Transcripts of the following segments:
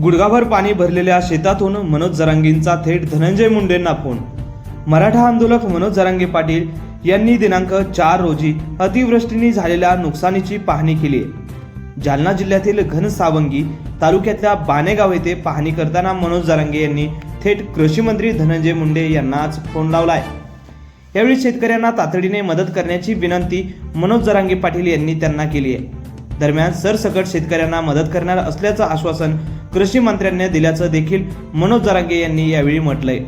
गुडघाभर पाणी भरलेल्या शेतातून मनोज जरांगींचा थेट धनंजय मुंडेंना फोन. मराठा आंदोलक मनोज जरांगे पाटील यांनी दिनांक चार रोजी अतिवृष्टीने झालेल्या नुकसानीची पाहणी केली आहे. जालना जिल्ह्यातील घनसावंगी तालुक्यातल्या बानेगाव येथे पाहणी करताना मनोज जरांगे यांनी थेट कृषी मंत्री धनंजय मुंडे यांना आज फोन लावला आहे. यावेळी शेतकऱ्यांना तातडीने मदत करण्याची विनंती मनोज जरांगे पाटील यांनी त्यांना केली आहे. दरम्यान सरसकट शेतकऱ्यांना मदत करणार असल्याचं आश्वासन कृषी मंत्र्यांनी दिल्याचं देखील मनोज जरांगे यांनी यावेळी म्हटलंय.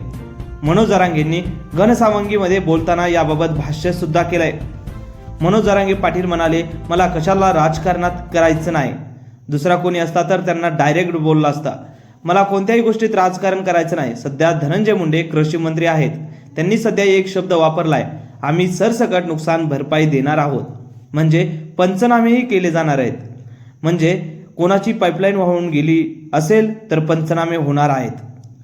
मनोज जरांगेंनी घनसावंगीमध्ये बोलताना याबाबत भाष्य सुद्धा केलंय. मनोज जरांगे पाटील म्हणाले मला कशाला राजकारणात करायचं नाही. दुसरा कोणी असता तर त्यांना डायरेक्ट बोलला असता. मला कोणत्याही गोष्टीत राजकारण करायचं नाही. सध्या धनंजय मुंडे कृषी मंत्री आहेत. त्यांनी सध्या एक शब्द वापरलाय. आम्ही सरसकट नुकसान भरपाई देणार आहोत. म्हणजे पंचनामेही केले जाणार आहेत. म्हणजे कोणाची पाईपलाईन वाहून गेली असेल तर पंचनामे होणार आहेत.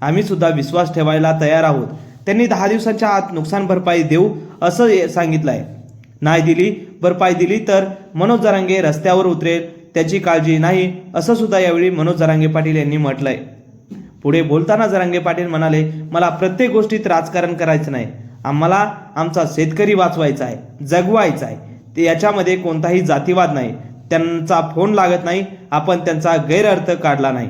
आम्ही सुद्धा विश्वास ठेवायला तयार आहोत. त्यांनी दहा दिवसांच्या आत नुकसान भरपाई देऊ असं सांगितलं आहे नाही दिली भरपाई दिली तर मनोज जरांगे रस्त्यावर उतरेल त्याची काळजी नाही असं सुद्धा यावेळी मनोज जरांगे पाटील यांनी म्हटलंय. पुढे बोलताना जरांगे पाटील म्हणाले मला प्रत्येक गोष्टीत राजकारण करायचं नाही. आम्हाला आमचा शेतकरी वाचवायचा आहे जगवायचा आहे. ते याच्यामध्ये कोणताही जातीवाद नाही. त्यांचा फोन लागत नाही आपण त्यांचा गैरअर्थ काढला नाही.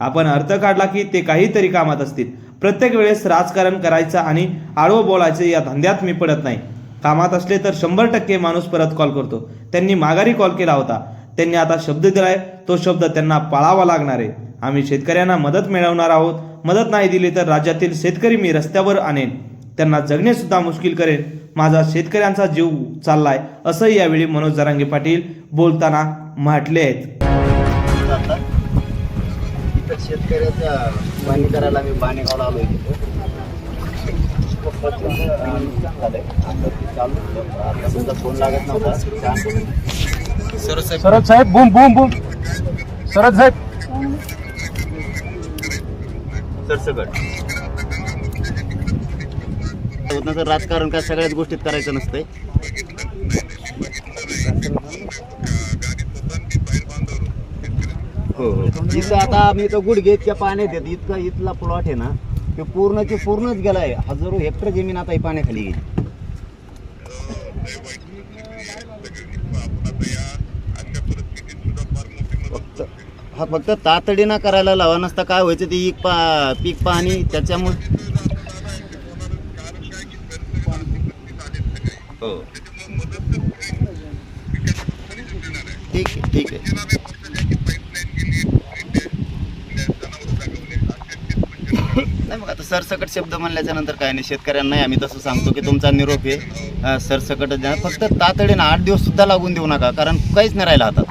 आपण अर्थ काढला की ते काहीतरी कामात असतील. प्रत्येक वेळेस राजकारण करायचं आणि आळवं बोलायचं या धंद्यात मी पडत नाही. कामात असले तर शंभर टक्के माणूस परत कॉल करतो. त्यांनी माघारी कॉल केला होता. त्यांनी आता शब्द दिलाय तो शब्द त्यांना पाळावा लागणार आहे. आम्ही शेतकऱ्यांना मदत मिळवणार आहोत. मदत नाही दिली तर राज्यातील शेतकरी मी रस्त्यावर आणेन. त्यांना जगणे सुद्धा मुश्किल करेन. माझा शेतकऱ्यांचा जीव चाललाय असंही यावेळी मनोज जरांगे पाटील बोलताना म्हटले आहेत. आता इथं शेतकऱ्याचा पाणी करायला मी बाणेगावला आलो इथं नुकसान झालंय आता ते चालू होतं. आता तुमचा फोन लागत नव्हता साहेब सरद साहेब बूम बूम बूम. सरद साहेब. सरसकट होत राजकारण काय सगळ्याच गोष्टीत करायचं नसतंय. हो हो. इथं आता आम्ही तर गुडघे इतक्या पाण्यात येत इतका इथला प्लॉट आहे ना ते पूर्णची पूर्णच गेलाय. हजारो हेक्टर जमीन आता ही पाण्याखाली गेली. फक्त हा फक्त तातडीनं करायला लावा नसता काय व्हायचं ते पा पीक पाणी त्याच्यामुळे हो. ठीक आहे ठीक आहे. नाही मग आता सरसकट शब्द म्हणल्याच्या नंतर काय नाही शेतकऱ्यांनाही आम्ही तसं सांगतो की तुमचा निरोप आहे. सरसकट द्या. फक्त तातडीनं आठ दिवस सुद्धा लागून देऊ नका कारण काहीच नाही राहिलं आता